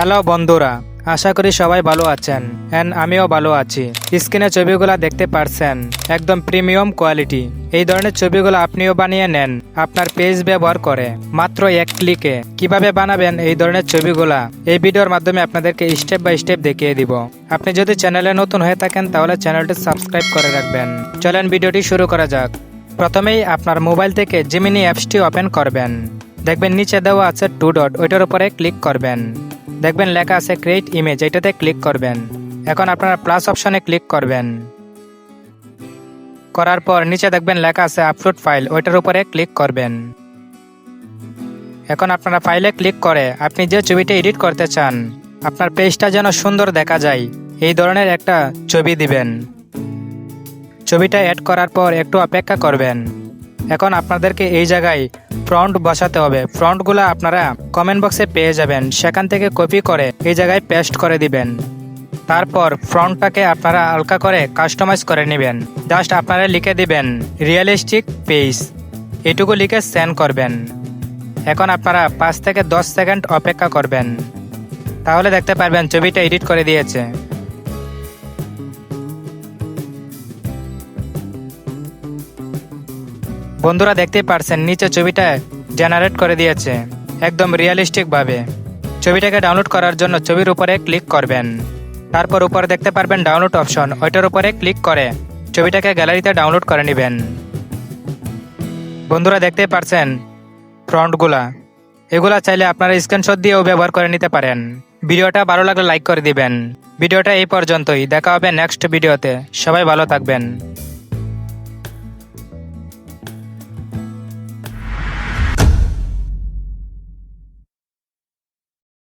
Hello বন্ধুরা, আশা করি সবাই ভালো আছেন অ্যান্ড আমিও ভালো আছি। স্ক্রিনে ছবিগুলো দেখতে পারছেন, একদম প্রিমিয়াম কোয়ালিটি। এই ধরনের ছবিগুলো আপনিও বানিয়ে নেন, আপনার পেজ ব্যবহার করে। মাত্র এক ক্লিকে, কীভাবে বানাবেন এই ধরনের ছবিগুলা, এই ভিডিওর মাধ্যমে আপনাদেরকে স্টেপ বাই স্টেপ দেখিয়ে দিব। আপনি যদি চ্যানেলে নতুন হয়ে থাকেন, তাহলে চ্যানেলটি সাবস্ক্রাইব করে রাখবেন। চলেন ভিডিওটি শুরু করা যাক। প্রথমেই আপনার মোবাইল থেকে জিমিনি অ্যাপসটি ওপেন করবেন। দেখবেন নিচে দেওয়া আছে টু ডট, ওইটার উপরে ক্লিক করবেন। দেখবেন লেখা আছে ক্রিয়েট ইমেজ এটাতে ক্লিক করবেন। এখন আপনারা প্লাস অপশনে ক্লিক করবেন। করার পর নিচে দেখবেন লেখা আছে আপলোড ফাইল ওইটার উপরে ক্লিক করবেন। এখন আপনারা ফাইলে ক্লিক করে আপনি যে ছবিটা এডিট করতে চান, আপনার পেজটা যেন সুন্দর দেখা যায়, এই ধরনের একটা ছবি দিবেন। ছবিটা অ্যাড করার পর একটু অপেক্ষা করবেন। এখন আপনাদেরকে এই জায়গায় ফ্রন্ট বসাতে হবে। ফ্রন্টগুলো আপনারা কমেন্ট বক্সে পেয়ে যাবেন। সেখান থেকে কপি করে এই জায়গায় পেস্ট করে দিবেন। তারপর ফ্রন্টটাকে আপনারা হালকা করে কাস্টমাইজ করে নেবেন। জাস্ট আপনারা লিখে দিবেন রিয়েলিস্টিক পেজ এটুকু লিখে সেন্ড করবেন। এখন আপনারা পাঁচ থেকে দশ সেকেন্ড অপেক্ষা করবেন। তাহলে দেখতে পারবেন ছবিটা এডিট করে দিয়েছে। বন্ধুরা দেখতে পারছেন, নিচে ছবিটা জেনারেট করে দিয়েছে, একদম রিয়েলিস্টিক ভাবে। ছবিটাকে ডাউনলোড করার জন্য ছবির উপরে ক্লিক করবেন। তারপর উপরে দেখতে পারবেন ডাউনলোড অপশন ওইটার উপরে ক্লিক করে ছবিটাকে গ্যালারিতে ডাউনলোড করে নেবেন। বন্ধুরা দেখতে পারছেন ফ্রন্টগুলা এগুলা চাইলে আপনারা স্ক্রিনশট দিয়েও ব্যবহার করে নিতে পারেন। ভিডিওটা ভালো লাগলে লাইক করে দিবেন। ভিডিওটা এই পর্যন্তই, দেখা হবে নেক্সট ভিডিওতে সবাই ভালো থাকবেন।